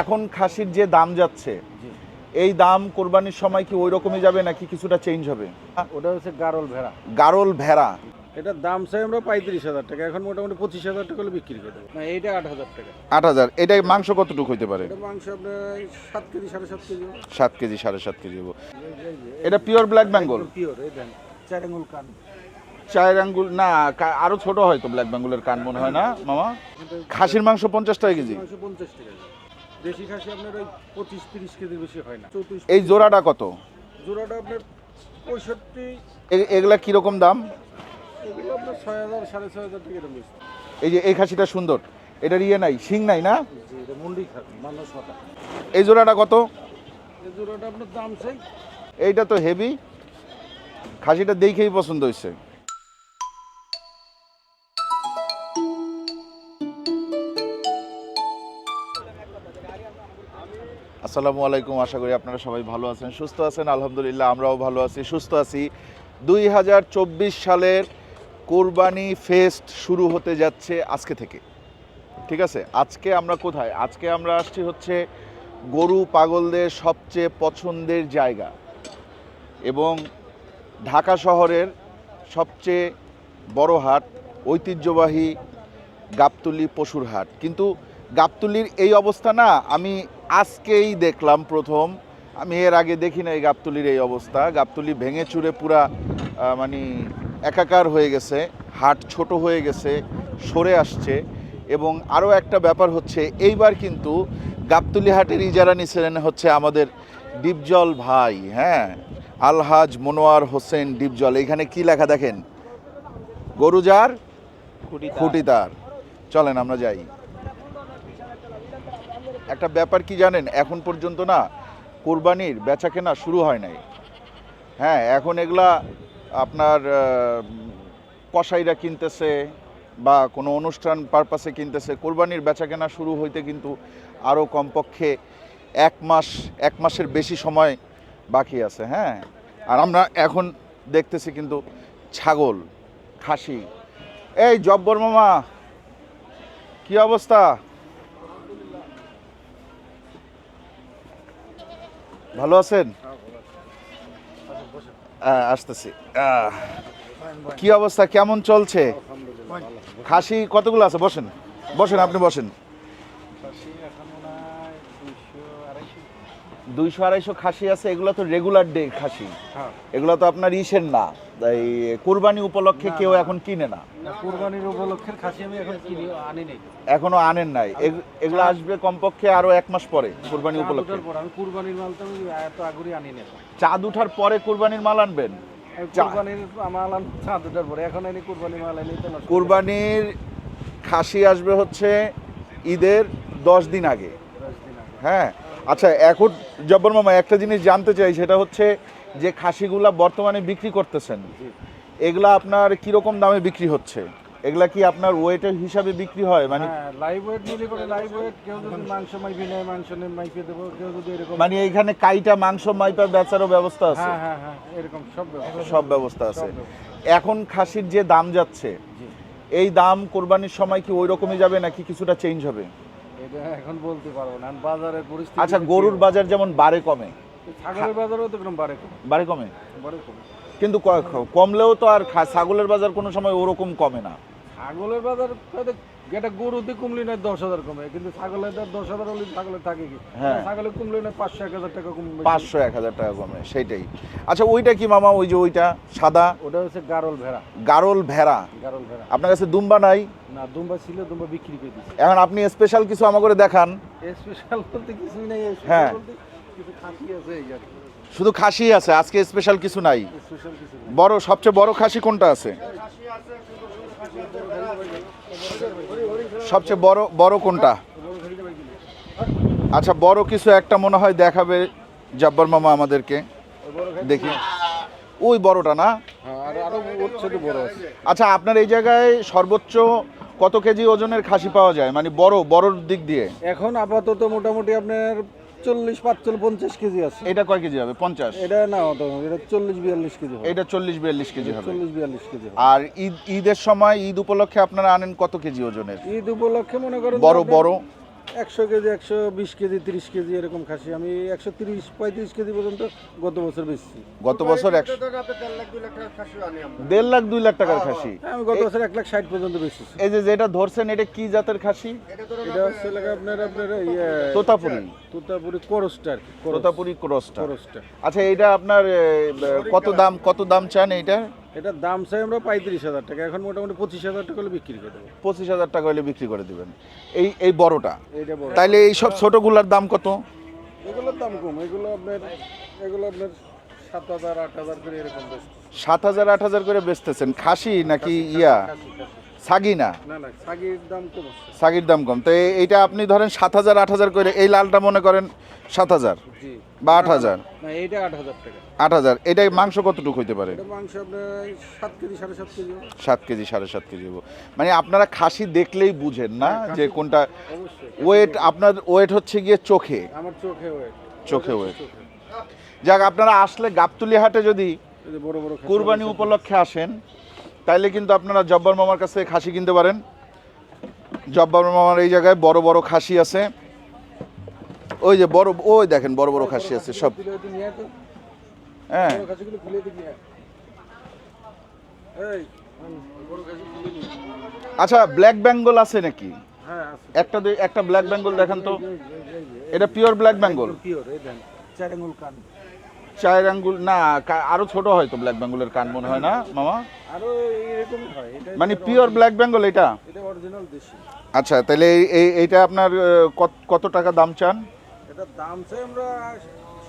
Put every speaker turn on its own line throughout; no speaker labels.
এখন খাসির যে দাম যাচ্ছে এই দাম কোরবানির সময় কি ওই রকমই যাবে নাকি কিছুটা চেঞ্জ হবে?
ওটা হচ্ছে গারল ভেড়া।
গারল ভেড়া।
এটার দাম চাই আমরা পঁয়ত্রিশ হাজার টাকা এখন মোটামুটি পঁচিশ হাজার টাকা হলে বিক্রি করে দেবো। না এইটা আট হাজার টাকা।
আট হাজার এটা মাংস কতটুকু হইতে পারে?
এটা মাংস আপনার সাত কেজি সাড়ে সাত কেজি
সাত কেজি সাড়ে সাত কেজি হব। এটা পিওর ব্ল্যাক বেঙ্গল
পিওর এই দেন চার আঙুল কান।
চায়ের আঙ্গুল না আরও ছোট হয়তো ব্ল্যাক বেঙ্গলের কান মনে হয় না মামা? খাসির মাংস পঞ্চাশ টাকা কেজি।
পঞ্চাশ টাকা দেশি খাসি আপনার ওই পঁচিশ তিরিশ কেজির বেশি হয় না। চৌত্রিশ
এই জোড়াটা কত?
জোড়াটা আপনার পঁয়ষট্টি।
এগুলা কীরকম দাম?
এগুলো আপনার ছয় হাজার সাড়ে ছয় হাজার টাকা এরকম বেশি।
এই যে এই খাসিটা সুন্দর। এটার ইয়ে নাই শিং নাই না?
মুন্ডি মানুষ
এই জোড়াটা কত?
এই জোড়াটা আপনার দাম চাই।
এইটা তো হেভি। খাসিটা দেখেই পছন্দ হয়েছে। আসসালামু আলাইকুম, আশা করি আপনারা সবাই ভালো আছেন, সুস্থ আছেন, আলহামদুলিল্লাহ আমরাও ভালো আছি, সুস্থ আছি। দুই হাজার চব্বিশ সালের কোরবানি ফেস্ট শুরু হতে যাচ্ছে আজকে থেকে, ঠিক আছে? আজকে আমরা কোথায়? আজকে আমরা আসছি হচ্ছে গরু পাগলদের সবচেয়ে পছন্দের জায়গা এবং ঢাকা শহরের সবচেয়ে বড় হাট, ঐতিহ্যবাহী গাবতলি পশুর হাট। কিন্তু গাবতলির এই অবস্থা না, আমি আজকেই দেখলাম প্রথম। আমি এর আগে দেখি না এই গাবতলির এই অবস্থা। গাবতলি ভেঙে চুরে পুরা মানে একাকার হয়ে গেছে হাট ছোট হয়ে গেছে সরে আসছে। এবং আরও একটা ব্যাপার হচ্ছে এইবার কিন্তু গাবতলি হাটের ইজারা নিছিলেন হচ্ছে আমাদের ডিপজল ভাই হ্যাঁ? আলহাজ মনোয়ার হোসেন ডিপজল এখানে কি লেখা দেখেন? গরুজার খুঁটিতার চলেন আমরা যাই। একটা ব্যাপার কি জানেন? এখন পর্যন্ত না কোরবানির বেচা কেনা শুরু হয় নাই। হ্যাঁ এখন এগুলা আপনার কসাইরা কিনতেছে বা কোনো অনুষ্ঠান পারপাসে কিনতেছে, কোরবানির বেচা কেনা শুরু হইতে কিন্তু আরও কমপক্ষে এক মাস, এক মাসের বেশি সময় বাকি আছে হ্যাঁ। আর আমরা এখন দেখতেছি কিন্তু ছাগল, খাসি। এই জব্বর মামা, কি অবস্থা? ভালো আছেন? আসতেছি। কি অবস্থা? কেমন চলছে? খাসি কতগুলো আছে? বসেন। বসেন আপনি বসেন। দুইশো আড়াইশো খাসি আছে এগুলো তো রেগুলার ডে খাসি।
হ্যাঁ।
এগুলো তো আপনার ইসের না। এই কোরবানি উপলক্ষে কেউ এখন কিনে না?
কোরবানির উপলক্ষের খাসি আমি এখন কিনি আনি নেই।
এখনও আনেন নাই। এগ- এগুলো আসবে কমপক্ষে আরও এক মাস পরে কোরবানি উপলক্ষে।
আমি কুরবানির মাল তো আমি এত আগুরি আনি না
চাঁদ উঠার পরে কোরবানির মাল আনবেন?
কুরবানির মাল আন চাঁদ উঠার পরে এখন এনে কুরবানির মাল এনে তো
কোরবানির খাসি আসবে হচ্ছে ঈদের দশ দিন আগে।
দশ দিন আগে।
হ্যাঁ আচ্ছা এখন জব্বর মামা একটা জিনিস জানতে চাই সেটা হচ্ছে যে খাসিগুলা বর্তমানে বিক্রি করতেছেন এগুলা আপনার কীরকম দামে বিক্রি হচ্ছে? এগুলা কি আপনার ওয়েটের হিসাবে বিক্রি হয়? মানে
লাইভ ওয়েট নিলে করে লাইভ ওয়েট কেউ যদি মাংস মাইপি নেয় মাংস নেয় মাইপে দেবো কেউ যদি এরকম
মানে এইখানে কাইটা মাংস মাইপা বেচারও ব্যবস্থা আছে?
হ্যাঁ হ্যাঁ হ্যাঁ এরকম সব ব্যবস্থা।
সব ব্যবস্থা আছে। এখন খাসির যে দাম যাচ্ছে এই দাম কোরবানির সময় কি ওই রকমই যাবে নাকি কিছুটা চেঞ্জ হবে?
এটা এখন বলতে পারব না বাজারের পরিস্থিতি
আচ্ছা গরুর বাজার যেমন বাড়ে কমে।
ছাগলের বাজারও তো বাড়ে
বাড়ে কমে?
বাড়ে কম।
কিন্তু কমলেও তো আর ছাগলের বাজার কোনো সময় ওরকম কমে না।
ছাগলের বাজার এটা গরুতে কমলি না দশ হাজার কমে কিন্তু ছাগলের দশ হাজার হলে ছাগলের থাকে কি?
হ্যাঁ।
ছাগলের কমলি না পাঁচশো এক হাজার টাকা কমবে।
পাঁচশো এক হাজার টাকা কমে সেইটাই। আচ্ছা ওইটা কি মামা ওই যে ওইটা সাদা?
ওটা হচ্ছে গারল ভেড়া।
গারল ভেড়া।
গারল ভেড়া।
আপনার কাছে দুম্বা নাই?
না দুম্বা ছিল দুম্বা বিক্রি করে দিচ্ছে
এখন আপনি স্পেশাল কিছু আমাকে দেখান।
স্পেশাল বলতে কিছুই নেই
হ্যাঁ। শুধু খাসি আছে আজকে স্পেশাল কিছু নাই। বড় সবচেয়ে বড় খাসি কোনটা আছে? সবচেয়ে বড় বড় কোনটা? আচ্ছা বড় কিছু একটা মনে হয় দেখাবে জব্বর মামা আমাদেরকে। দেখি। ওই বড়টা না?
হ্যাঁ
আচ্ছা আপনার এই জায়গায় সর্বোচ্চ কত কেজি ওজনের খাসি পাওয়া যায়? মানে বড় বড়র দিক দিয়ে।
এখন আপাতত মোটামুটি আপনার চল্লিশ পাঁচচল্লিশ পঞ্চাশ কেজি আছে।
এটা কয় কেজি হবে? পঞ্চাশ?
এটা না এটা চল্লিশ বিয়াল্লিশ কেজি হবে।
এটা চল্লিশ বিয়াল্লিশ কেজি হবে।
চল্লিশ বিয়াল্লিশ কেজি
আর ঈদ ঈদের সময় ঈদ উপলক্ষে আপনারা আনেন কত কেজি ওজনের?
ঈদ উপলক্ষে মনে করেন
বড় বড়?
একশো কেজি একশো বিশ কেজি তিরিশ কেজি এরকম খাসি। আমি একশো তিরিশ পঁয়ত্রিশ কেজি পর্যন্ত গত বছর বেচছি।
গত বছর একশো দেড় লাখ দুই লাখ টাকার খাসি।
হ্যাঁ, আমি গত বছর এক লাখ ষাট পর্যন্ত বেচছি।
এই যে যেটা ধরছেন এটা কি জাতের খাসি?
এটা হচ্ছে লাগে আপনার আপনার ইয়ে
তোতাপুরি।
তোতাপুরি করস্টার
তোতাপুরি ক্রসটা
করস্টার।
আচ্ছা এইটা আপনার কত দাম কত দাম চান এইটা?
এটার দাম চাই আমরা পঁয়ত্রিশ হাজার টাকা। এখন মোটামুটি পঁচিশ হাজার টাকা হলে বিক্রি করে দেবো।
পঁচিশ হাজার টাকা হলে বিক্রি করে দেবেন। এই এই বড়টা? তাইলে এই সব ছোটগুলার দাম কত?
এগুলোর দাম কম। এগুলো আপনার এগুলো আপনার সাত হাজার আট হাজার করে এরকম
সাত হাজার আট হাজার করে বেচতেছেন। খাসি নাকি ইয়া। সাগি না সাগির দাম কম তো এইটা আপনি ধরেন সাত হাজার আট হাজার করে এই লালটা মনে করেন সাত হাজার বা আট হাজার?
আট হাজার টাকা।
আট হাজার। এটা মাংস কতটুকু হইতে পারে?
সাত কেজি সাড়ে সাত কেজি।
মানে আপনারা খাসি দেখলেই বুঝেন না যে কোনটা ওয়েট আপনার ওয়েট হচ্ছে গিয়ে চোখে।
চোখে ওয়েট।
যাক আপনারা আসলে গাবতুলি হাটে যদি কুরবানি উপলক্ষে আসেন তাইলে কিন্তু আপনারা জব্বার মামার কাছ খাসি কিনতে পারেন। জব্বার মামার এই জায়গায় বড় বড় খাসি আছে। ওই যে বড় ওই দেখেন বড় বড় খাসি আছে সব। হ্যাঁ। আচ্ছা ব্ল্যাক বেঙ্গল আছে নাকি? একটা একটা ব্ল্যাক বেঙ্গল দেখান তো। এটা পিওর ব্ল্যাক বেঙ্গল
চার
চায়ের আঙ্গুল না আরও ছোট হয় তো ব্ল্যাক বেঙ্গলের কান মনে হয় না মামা?
আরও এরকম হয়। এটা
মানে পিওর ব্ল্যাক বেঙ্গল এটা?
এটা অরিজিনাল দেশি।
আচ্ছা তাহলে এই- এই এইটা আপনার কত- কত টাকা দাম চান?
এটার দাম চাই আমরা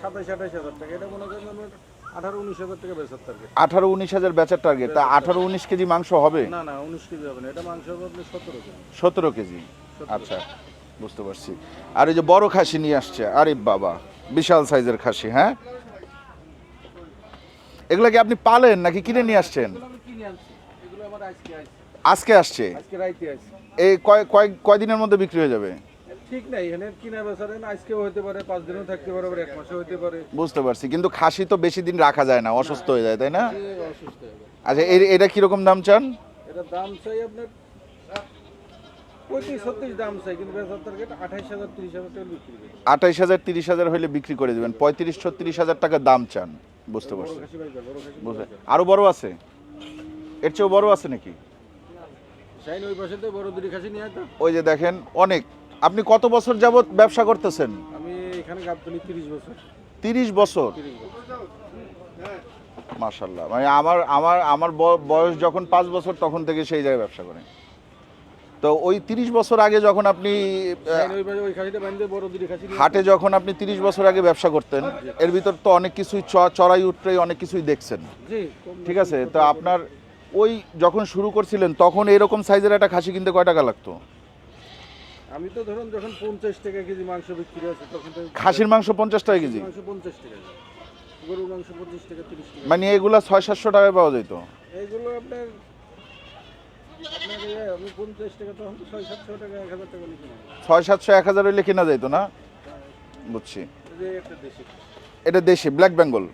সাতাশ আঠাশ হাজার টাকা। এটা মনে করেন আঠারো উনিশ হাজার টাকা বেচার টার্গেট
আঠারো উনিশ হাজার বেচার টার্গেট তা আঠারো উনিশ কেজি মাংস হবে?
না না উনিশ কেজি হবে না। এটা মাংস হবে আপনি সতেরো কেজি।
সতেরো কেজি। আচ্ছা বুঝতে পারছি। আর এই যে বড় খাসি নিয়ে আসছে আরে বাবা বিশাল সাইজের খাসি হ্যাঁ? এগুলো কি আপনি পালেন নাকি কিনে নিয়ে আসছেন
এগুলো আমি কিনে আনছি এগুলো আমার আজকে
আসছে। এই কয় কয় কয়দিনের মধ্যে বিক্রি হয়ে যাবে?
ঠিক নাই এখানে কিনা বেচা আজকেও হতে পারে পাঁচ দিনও থাকতে পারে আবার এক মাসও হতে পারে।
বুঝতে পারছি কিন্তু খাসি তো বেশি দিন রাখা যায় না অসুস্থ হয়ে যায় তাই না?
অসুস্থ হয়ে
আচ্ছা এর- এটা কীরকম দাম চান?
দাম চাই আপনার আঠাইশ হাজার তিরিশ হাজার
হলে বিক্রি করে। দেবেন পঁয়ত্রিশ ছত্রিশ হাজার টাকা দাম চান বুঝতে পারছি।
আরও বড়
আছে? এর চেয়েও বড় আছে নাকি?
ওই
যে দেখেন অনেক। আপনি কত বছর যাবত ব্যবসা করতেছেন?
আমি এখানে তিরিশ বছর।
তিরিশ বছর? মাশাল্লাহ মানে আমার আমার আমার বয়স যখন পাঁচ বছর তখন থেকে সেই জায়গায় ব্যবসা করেন। তো ওই তিরিশ বছর আগে যখন আপনি হাটে যখন আপনি তিরিশ বছর আগে ব্যবসা করতেন এর ভিতর তো অনেক কিছুই চড়াই উঠড়াই অনেক কিছুই দেখছেন। ঠিক আছে? তো আপনার ওই যখন শুরু করছিলেন তখন এরকম সাইজের একটা খাসি কিনতে কয় টাকা লাগতো?
আমি তো ধরুন যখন পঞ্চাশ টাকা কেজি মাংস বিক্রি আছে তখন তো
খাসির মাংস পঞ্চাশ টাকা কেজি?
মাংস পঞ্চাশ টাকা গরুর মাংস পঁচিশ টাকা তিরিশ টাকা।
মানে এগুলা ছয় সাতশো টাকায় পাওয়া যেত
এইগুলো আপনার আপনার আমি পঞ্চাশ টাকা তখন ছয় সাতশো টাকা এক হাজার টাকা লিখে নেব
ছয় সাতশো এক হাজার হইলে কেনা যেত না? বুঝছি।
একটা দেশি
এটা দেশি ব্ল্যাক বেঙ্গল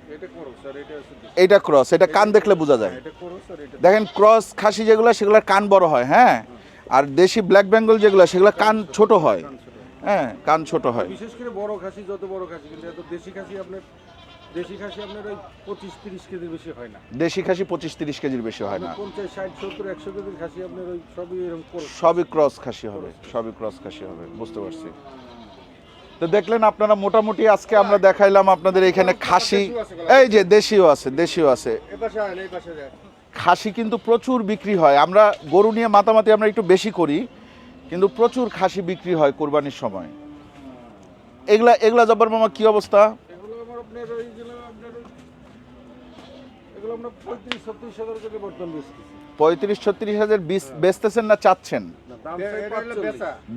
এটা
ক্রস এটা কান দেখলে বোঝা যায়।
এটা
দেখেন ক্রস খাসি যেগুলো সেগুলোর কান বড় হয় হ্যাঁ? আর দেশি ব্ল্যাক বেঙ্গল যেগুলো সেগুলো কান ছোট হয়। হ্যাঁ। কান ছোট হয়।
বিশেষ করে বড় খাসি যত বড় খাসি কিন্তু এত দেশি খাসি আপনার দেশি খাসি আপনার ওই পঁচিশ তিরিশ কেজির বেশি হয় না।
দেশি খাসি পঁচিশ তিরিশ কেজির বেশি হয় না।
পঞ্চাশ ষাট সত্তর একশো কেজির খাসি আপনার ওই সবই এরকম
সবই ক্রস খাসি হবে সবই ক্রস খাসি হবে বুঝতে পারছি। তো দেখলেন আপনারা মোটামুটি আজকে আমরা দেখাইলাম আপনাদের এখানে খাসি। এই যে দেশিও আছে দেশিও আছে। খাসি কিন্তু প্রচুর বিক্রি হয়। আমরা গরু নিয়ে মাতামাতি আমরা একটু বেশি করি কিন্তু প্রচুর খাসি বিক্রি হয় কোরবানির সময়। এগুলা এগুলা জব্বার মামা কি অবস্থা?
এগুলো আমার পঁয়ত্রিশ ছত্রিশ হাজার বর্তমান বেচতেছি।
পঁয়ত্রিশ ছত্রিশ হাজার বিশ বেচতেছেন না চাচ্ছেন?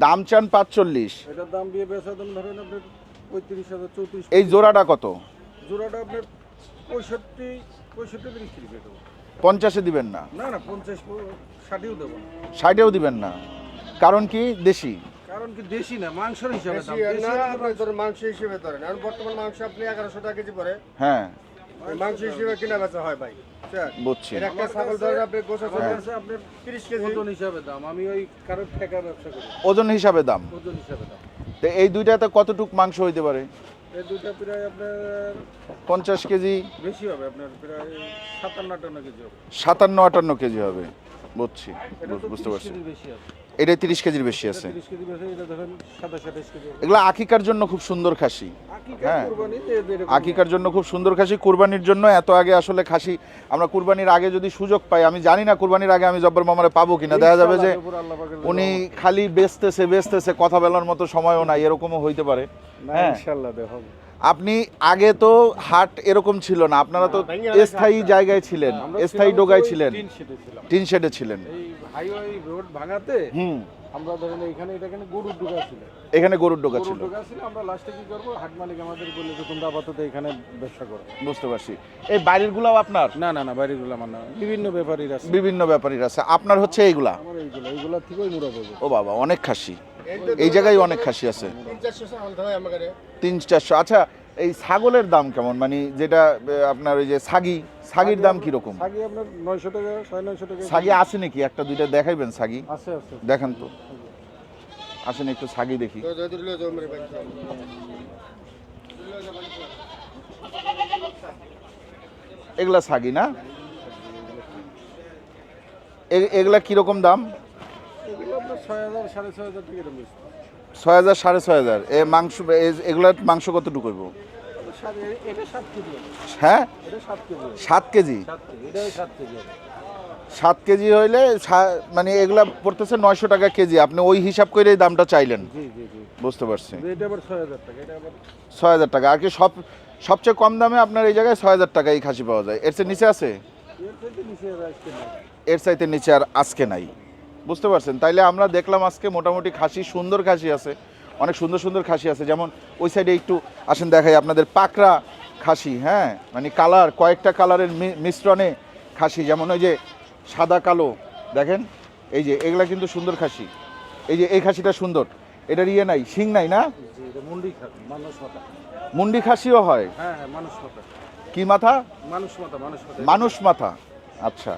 দাম
চান পাঁচচল্লিশ।
দাম দিয়ে বেচা দাম ধরেন আপনার পঁয়ত্রিশ হাজার চৌত্রিশ।
এই জোড়াটা কত?
জোড়াটা আপনার পঁয়ষট্টি
পঞ্চাশে দিবেন না?
না না পঞ্চাশ ষাটিও দেবো
ষাটেও দিবেন না। কারণ কি? দেশি।
কারণ কি? দেশি না মাংসের হিসাবে
মাংস হিসেবে ধরেন। এখন বর্তমান মাংস আপনি এগারোশো টাকা কেজি পড়ে।
হ্যাঁ।
মাংস হিসেবে কিনা বেচা হয় ভাই?
বুঝছি।
একটা ছাগল আপনি গোছা কেজি।
ওজন হিসাবে দাম। আমি ওই কারোর ঠেকা ব্যবসা করি।
ওজন হিসাবে দাম?
ওজন হিসাবে দাম।
তো এই দুইটাতে কতটুক মাংস হইতে পারে?
এই দুটা প্রায় আপনার
পঞ্চাশ কেজি?
বেশি হবে আপনার প্রায় সাতান্ন আটান্ন কেজি হবে।
সাতান্ন আটান্ন কেজি হবে। বুঝছি
এটা তো
বুঝতে পারছি।
বেশি আছে
এটা তিরিশ কেজির বেশি আছে এগুলো আকিকার জন্য খুব সুন্দর খাসি। হ্যাঁ। আকিকার জন্য খুব সুন্দর খাসি। কুরবানির জন্য এত আগে আসলে খাসি আমরা কুরবানির আগে যদি সুযোগ পাই আমি জানি না কুরবানির আগে আমি জব্বর মামারে পাবো কিনা। দেখা যাবে যে উনি খালি বেচতেছে বেচতেছে কথা বলার মতো সময়ও নাই এরকমও হইতে পারে। হ্যাঁ।
ইনশাআল্লাহ দেখো
আপনি আগে তো হাট এরকম ছিল না আপনারা তো স্থায়ী জায়গায় ছিলেন স্থায়ী ডোগায় ছিলেন।
টিন শেডে
ছিলেন।
হাইওয়ে রোড ভাঙাতে
হুম।
আমরা ধরেন এইখানে এটা এখানে গরুর ডোকা ছিল।
এখানে গরুর
গরুর
ছিল।
আমরা লাস্টে কি করব? হাট মালিক আমাদের বললে যে তোমরা আপাতত এখানে ব্যবসা করো।
বুঝতে পারছি। এই বাড়ির গুলাও আপনার?
না না না বাড়িগুলো আমার না। বিভিন্ন ব্যাপারীর আছে।
বিভিন্ন ব্যাপারীর আছে। আপনার হচ্ছে এইগুলা?
আমার এইগুলো এইগুলোর থেকেই মুড়া পাবো
ও বাবা অনেক খাসি। এই জায়গায় অনেক খাসি আছে।
তিন চারশো।
আচ্ছা এই ছাগলের দাম কেমন? মানে যেটা আপনার ওই যে ছাগি ছাগির দাম কীরকম?
সাগি আপনার নয়শো টাকা সাড়ে নয়শো টাকা।
ছাগি আছে নাকি? একটা দুইটা দেখাইবেন ছাগি
আছে আছে।
দেখেন তো। আসেন একটু সাগি দেখি। এগুলা ছাগি না? এগুলা কীরকম দাম?
ছয় হাজার সাড়ে ছয় হাজার
এ মাংস এগুলার মাংস কতটুকু
কেজি
হ্যাঁ?
সাত কেজি।
সাত কেজি হইলে মানে এগুলা পড়তেছে নয়শো টাকা কেজি। আপনি ওই হিসাব করে দামটা চাইলেন। বুঝতে পারছি।
ছয় হাজার টাকা
আর কি সব সবচেয়ে কম দামে আপনার এই জায়গায় ছয় হাজার টাকা এই খাসি পাওয়া যায়। এর চেয়ে নিচে আছে?
এর
চাইতে নিচে আর আজকে নাই। বুঝতে পারছেন? তাইলে আমরা দেখলাম আজকে মোটামুটি খাসি সুন্দর খাসি আছে। অনেক সুন্দর সুন্দর খাসি আছে। যেমন ওই সাইডে একটু আসেন দেখাই আপনাদের পাকড়া খাসি হ্যাঁ? মানে কালার কয়েকটা কালারের মিশ্রণে খাসি। যেমন ওই যে সাদা কালো দেখেন? এই যে এগুলা কিন্তু সুন্দর খাসি। এই যে এই খাসিটা সুন্দর। এটার ইয়ে নাই শিং নাই না?
মুন্ডি
খাসিও হয়?
হ্যাঁ হ্যাঁ
কি মাথা?
মানুষ মাথা মানুষ মাথা
আচ্ছা।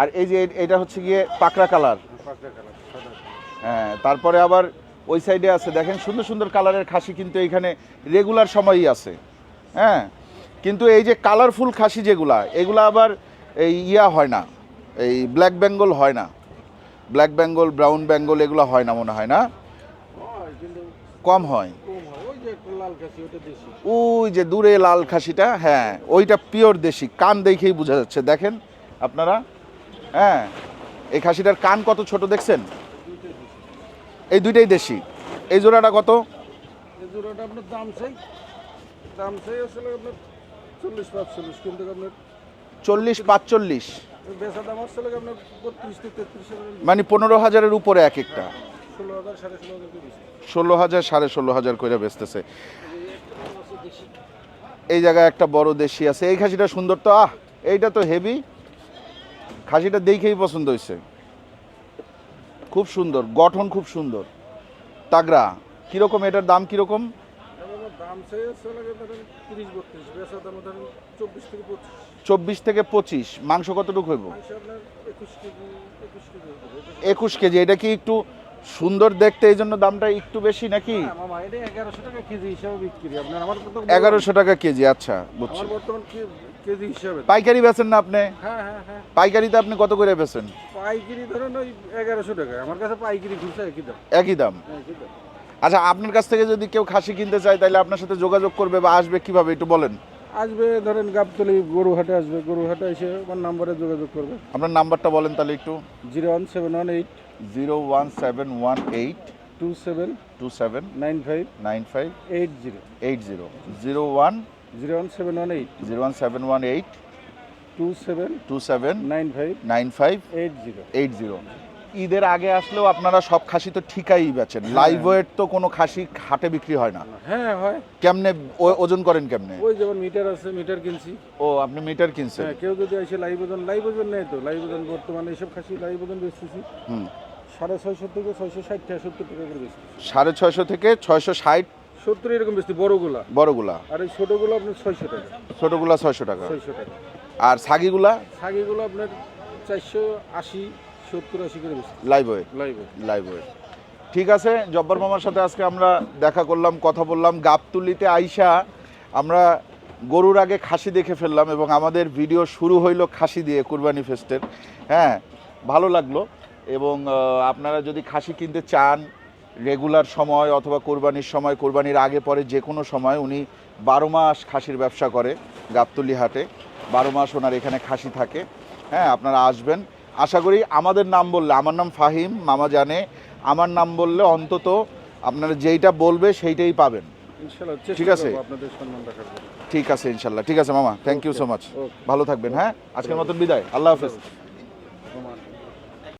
আর এই যে এটা হচ্ছে গিয়ে পাকড়া কালার। হ্যাঁ তারপরে আবার ওই সাইডে আছে, দেখেন সুন্দর সুন্দর কালারের খাসি কিন্তু এইখানে রেগুলার সময়ই আছে। হ্যাঁ কিন্তু এই যে কালারফুল খাসি যেগুলা, এগুলা আবার এই ইয়া হয় না, এই ব্ল্যাক বেঙ্গল হয় না। ব্ল্যাক বেঙ্গল ব্রাউন বেঙ্গল এগুলো হয় না মনে হয় না? কম হয়।
ওই যে
দূরে লাল খাসিটা হ্যাঁ ওইটা পিওর দেশি, কান দেখেই বোঝা যাচ্ছে। দেখেন আপনারা? হ্যাঁ এই খাসিটার কান কত ছোট দেখছেন? এই দুইটাই দেশি। এই জোড়াটা কত?
এই জোড়াটা আপনার দাম চাই দাম চাই আসলে আপনার চল্লিশ পাঁচচল্লিশ কিন্তু আপনার
চল্লিশ পাঁচচল্লিশ। মানে পনেরো হাজারের উপরে এক একটা।
ষোলো হাজার সাড়ে ষোলো হাজার করে
বেচতেছে। এই জায়গায় একটা বড় দেশি আছে। এই খাসিটা সুন্দর তো? আহ এইটা তো হেভি খাসিটা দেখেই পছন্দ হয়েছে। খুব সুন্দর গঠন খুব সুন্দর। তাগড়া কীরকম? এটার দাম কীরকম?
চব্বিশ থেকে পঁচিশ।
মাংস কতটুকু হইব?
একুশ কেজি
এটা কি একটু সুন্দর দেখতে এই জন্য দামটা একটু বেশি নাকি?
এগারোশো টাকা কেজি
আচ্ছা বুঝছি।
কেজি হিসাবে
পাইকারি বেচেন না আপনি?
হ্যাঁ হ্যাঁ হ্যাঁ।
পাইকারিতে আপনি কত করে বেচেন?
পাইকারি ধরেন ওই এগারোশো টাকা। আমার কাছে পাইকারি খুচরা একই দাম।
একই দাম?
একই দাম।
আচ্ছা আপনার কাছ থেকে যদি কেউ খাসি কিনতে চায় তাহলে আপনার সাথে যোগাযোগ করবে বা আসবে কীভাবে একটু বলেন।
আসবে ধরেন গাবতলি গরুহাটে আসবে। গরুহাটে এসে আমার নাম্বারে যোগাযোগ করবে।
আপনার নাম্বারটা বলেন তাহলে একটু।
Zero one seven one eight
zero one seven one eight
two seven
two seven
nine five
nine five
eight zero.
Eight zero. Zero one
zero one seven one eight
zero one seven one eight
two seven
two seven
nine five
nine five
eight zero
eight zero ঈদের আগে আসলেও আপনারা সব খাসি তো ঠিকাই বেচেন। Live weight তো কোনো খাসি হাটে বিক্রি হয় না।
হ্যাঁ হয়।
কেমনে ওজন করেন কেমনে?
ওই যেমন মিটার আছে মিটার কিনছি।
ও আপনি মিটার কিনছেন?
হ্যাঁ কেউ যদি এসে লাইভ ওজন লাইভ ওজন নেই তো। লাইভ ওজন বর্তমানে এইসব খাসি লাইভ ওজন বেচতেছি।
হুম।
সাড়ে ছয়শো থেকে ছয়শো ষাট টাকা সত্তর টাকা করে বেচতেছি।
সাড়ে ছয়শো থেকে ছয়শো ষাট
সত্তর এরকম বেচছি বড়গুলা।
বড়গুলা।
আর এই ছোটোগুলো আপনার ছয়শো টাকা।
ছোটগুলা ছয়শো টাকা।
ছয়শো টাকা।
আর ছাগিগুলা?
ছাগিগুলো আপনার চারশো আশি সত্তর আশি করে বেশি।
Live weight
live
live weight ঠিক আছে জব্বার মামার সাথে আজকে আমরা দেখা করলাম কথা বললাম। গাবতুলিতে আইসা আমরা গরুর আগে খাসি দেখে ফেললাম এবং আমাদের ভিডিও শুরু হইল খাসি দিয়ে কুরবানি ফেস্টের হ্যাঁ ভালো লাগল। এবং আপনারা যদি খাসি কিনতে চান রেগুলার সময় অথবা কোরবানির সময় কোরবানির আগে পরে যে কোনো সময় উনি বারো মাস খাসির ব্যবসা করে গাবতলি হাটে। বারো মাস ওনার এখানে খাসি থাকে। হ্যাঁ আপনারা আসবেন। আশা করি আমাদের নাম বললে আমার নাম ফাহিম মামা জানে। আমার নাম বললে অন্তত আপনারা যেইটা বলবে সেইটাই পাবেন। ঠিক আছে। ঠিক আছে ইনশাল্লাহ। ঠিক আছে মামা থ্যাংক ইউ সো মাচ ভালো থাকবেন হ্যাঁ? আজকের মতন বিদায়। আল্লাহ হাফেজ।